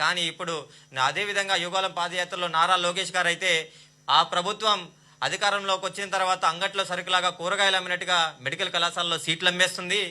కానీ ఇప్పుడు అదేవిధంగా యుగాలం పాదయాత్రలో నారా లోకేష్ గారు అయితే ఆ ప్రభుత్వం అధికారంలోకి వచ్చిన తర్వాత అంగట్లో సరుకులాగా కూరగాయలు అమ్మినట్టుగా మెడికల్ కళాశాలలో సీట్లు అమ్మేస్తుంది.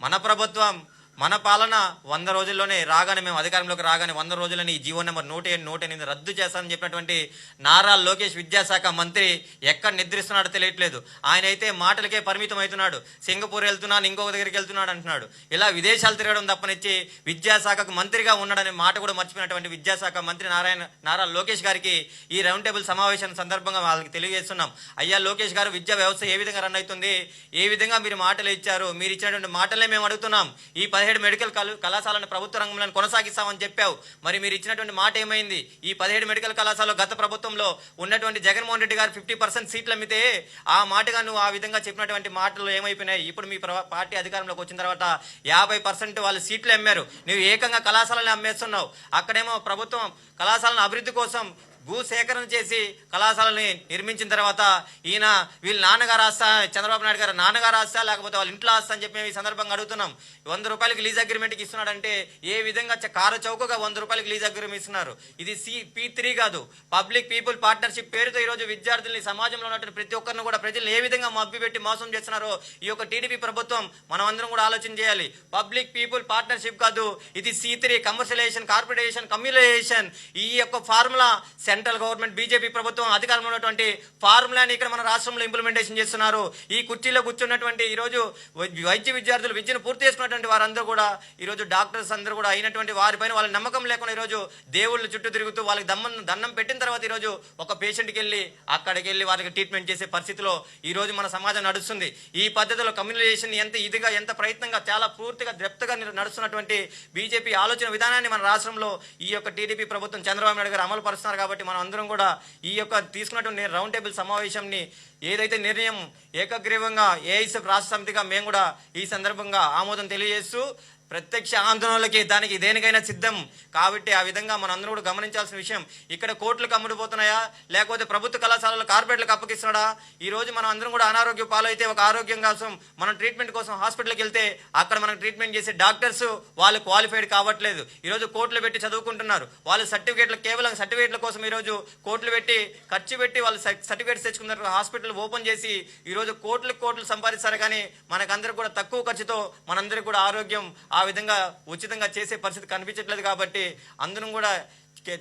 మన ప్రభుత్వం మన పాలన వంద రోజుల్లోనే రాగానే మేము అధికారంలోకి రాగానే వంద రోజులని ఈ జీవో నెంబర్ నూట ఏడు నూట ఎనిమిది రద్దు చేస్తానని చెప్పినటువంటి నారా లోకేష్ విద్యాశాఖ మంత్రి ఎక్కడ నిద్రిస్తున్నాడో తెలియట్లేదు. ఆయన అయితే మాటలకే పరిమితం అవుతున్నాడు. సింగపూర్ వెళ్తున్నాను ఇంకొక దగ్గరికి వెళ్తున్నాడు అంటున్నాడు. ఇలా విదేశాలు తిరగడం తప్పనిచ్చి విద్యాశాఖకు మంత్రిగా ఉన్నాడనే మాట కూడా మర్చిపోయినటువంటి విద్యాశాఖ మంత్రి నారాయణ నారా లోకేష్ గారికి ఈ రౌండ్ టేబుల్ సమావేశం సందర్భంగా వాళ్ళకి తెలియజేస్తున్నాం. అయ్యా లోకేష్ గారు విద్యా వ్యవస్థ ఏ విధంగా రన్ అవుతుంది? ఏ విధంగా మీరు మాటలు ఇచ్చారు? మీరు ఇచ్చినటువంటి మాటలే మేము అడుగుతున్నాం. ఈ పదిహేడు మెడికల్ కళ కళాశాలను ప్రభుత్వ రంగంలో కొనసాగిస్తామని చెప్పావు. మరి మీరు ఇచ్చినటువంటి మాట ఏమైంది? ఈ పదిహేడు మెడికల్ కళాశాలలో గత ప్రభుత్వంలో ఉన్నటువంటి జగన్మోహన్ రెడ్డి గారు ఫిఫ్టీ పర్సెంట్ సీట్లు అమ్మితే ఆ మాటగా నువ్వు ఆ విధంగా చెప్పినటువంటి మాటలు ఏమైపోయినాయి? ఇప్పుడు మీ ప్ర- పార్టీ అధికారంలోకి వచ్చిన తర్వాత యాభై పర్సెంట్ వాళ్ళు సీట్లు అమ్మారు. నువ్వు ఏకంగా కళాశాలని అమ్మేస్తున్నావు. అక్కడేమో ప్రభుత్వం కళాశాలను అభివృద్ధి కోసం భూ సేకరణ చేసి కళాశాలని నిర్మించిన తర్వాత ఈయన వీళ్ళ నాన్నగారు ఆస్తా చంద్రబాబు నాయుడు గారు నాన్నగారు ఆస్తా లేకపోతే వాళ్ళ ఇంట్లో ఆస్తా అని చెప్పి మేము ఈ సందర్భంగా అడుగుతున్నాం. వంద రూపాయలకి లీజ్ అగ్రిమెంట్కి ఇస్తున్నాడంటే ఏ విధంగా కారు కార చౌకగా వంద రూపాయలకి లీజ్ అగ్రిమెంట్ ఇస్తున్నారు? ఇది సి పీ త్రీ కాదు. పబ్లిక్ పీపుల్ పార్ట్నర్షిప్ పేరుతో ఈరోజు విద్యార్థుల్ని సమాజంలో ఉన్నటువంటి ప్రతి ఒక్కరిని కూడా ప్రజలు ఏ విధంగా మబ్బి పెట్టి మోసం చేస్తున్నారో ఈ యొక్క టీడీపీ ప్రభుత్వం మనం అందరం కూడా ఆలోచన చేయాలి. పబ్లిక్ పీపుల్ పార్ట్నర్షిప్ కాదు ఇది C three commercialisation corporation communalisation. ఈ యొక్క ఫార్ములా సెంట్రల్ గవర్నమెంట్ బీజేపీ ప్రభుత్వం అధికారంలో ఉన్నటువంటి ఫార్ములాని ఇక్కడ మన రాష్ట్రంలో ఇంప్లిమెంటేషన్ చేస్తున్నారు. ఈ కుర్చీలో కూర్చున్నటువంటి ఈరోజు వై- వైద్య విద్యార్థులు విద్యను పూర్తి చేసుకున్నటువంటి వారందరూ కూడా ఈరోజు డాక్టర్స్ అందరూ కూడా అయినటువంటి వారిపైన వాళ్ళ నమ్మకం లేకుండా ఈరోజు దేవుళ్ళు చుట్టూ తిరుగుతూ వాళ్ళకి దమ్మం దండం పెట్టిన తర్వాత ఈరోజు ఒక పేషెంట్కి వెళ్ళి అక్కడికి వెళ్ళి వారికి ట్రీట్మెంట్ చేసే పరిస్థితిలో ఈరోజు మన సమాజం నడుస్తుంది. ఈ పద్ధతిలో కమ్యూనికేషన్ ఎంత ఇదిగా ఎంత ప్రయత్నంగా చాలా పూర్తిగా దెప్తగా నడుస్తున్నటువంటి బీజేపీ ఆలోచన విధానాన్ని మన రాష్ట్రంలో ఈ యొక్క టీడీపీ ప్రభుత్వం చంద్రబాబు నాయుడు గారు అమలు పరుస్తున్నారు కాబట్టి మనం అందరం కూడా ఈ యొక్క తీసుకున్నటువంటి రౌండ్ టేబుల్ సమావేశంని ఏదైతే నిర్ణయం ఏకగ్రీవంగా ఏఐసీఎఫ్ రాష్ట్ర సమితిగా మేము కూడా ఈ సందర్భంగా ఆమోదం తెలియజేస్తూ ప్రత్యక్ష ఆందోళనలకి దానికి దేనికైనా సిద్ధం. కాబట్టి ఆ విధంగా మనం అందరూ కూడా గమనించాల్సిన విషయం ఇక్కడ కోర్టులకు అమ్ముడుపోతున్నాయా లేకపోతే ప్రభుత్వ కళాశాలలో కార్పొరేట్లకు అప్పగిస్తున్నాడా? ఈ రోజు మనం అందరం కూడా అనారోగ్య పాలైతే ఒక ఆరోగ్యం కోసం మనం ట్రీట్మెంట్ కోసం హాస్పిటల్కి వెళ్తే అక్కడ మనం ట్రీట్మెంట్ చేసే డాక్టర్స్ వాళ్ళు క్వాలిఫైడ్ కావట్లేదు. ఈరోజు కోర్టులు పెట్టి చదువుకుంటున్నారు. వాళ్ళు సర్టిఫికేట్లు కేవలం సర్టిఫికేట్ల కోసం ఈరోజు కోర్టులు పెట్టి ఖర్చు పెట్టి వాళ్ళు సర్టిఫికేట్స్ తెచ్చుకున్నారు. హాస్పిటల్ ఓపెన్ చేసి ఈరోజు కోట్లు కోట్లు సంపాదిస్తారు కానీ మనకందరూ కూడా తక్కువ ఖర్చుతో మనందరికీ కూడా ఆరోగ్యం ఆ విధంగా ఉచితంగా చేసే పరిస్థితి కనిపించట్లేదు కాబట్టి అందరం కూడా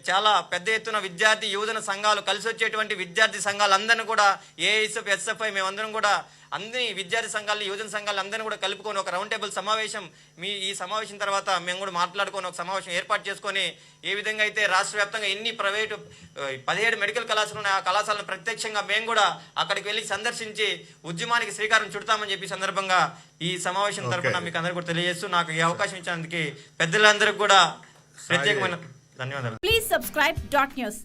చాలా పెద్ద ఎత్తున విద్యార్థి యువజన సంఘాలు కలిసి వచ్చేటువంటి విద్యార్థి సంఘాలు అందరిని కూడా ఏఎస్ఎఫ్ ఎస్ఎఫ్ఐ మేమందరం కూడా అన్ని విద్యార్థి సంఘాలు యువజన సంఘాలు అందరిని కూడా కలుపుకొని ఒక రౌండ్ టేబుల్ సమావేశం మీ ఈ సమావేశం తర్వాత మేము కూడా మాట్లాడుకొని ఒక సమావేశం ఏర్పాటు చేసుకొని ఏ విధంగా అయితే రాష్ట్ర వ్యాప్తంగా ఎన్ని ప్రైవేటు పదిహేడు మెడికల్ కళాశాలలు ఉన్నాయి ఆ కళాశాలను ప్రత్యక్షంగా మేము కూడా అక్కడికి వెళ్ళి సందర్శించి ఉద్యమానికి శ్రీకారం చుడతామని చెప్పి సందర్భంగా ఈ సమావేశం తరపున మీకు అందరికీ కూడా తెలియజేస్తూ నాకు ఈ అవకాశం ఇచ్చినందుకు పెద్దలందరికీ కూడా ప్రత్యేకమైన ధన్యవాదాలు Please subscribe dot news.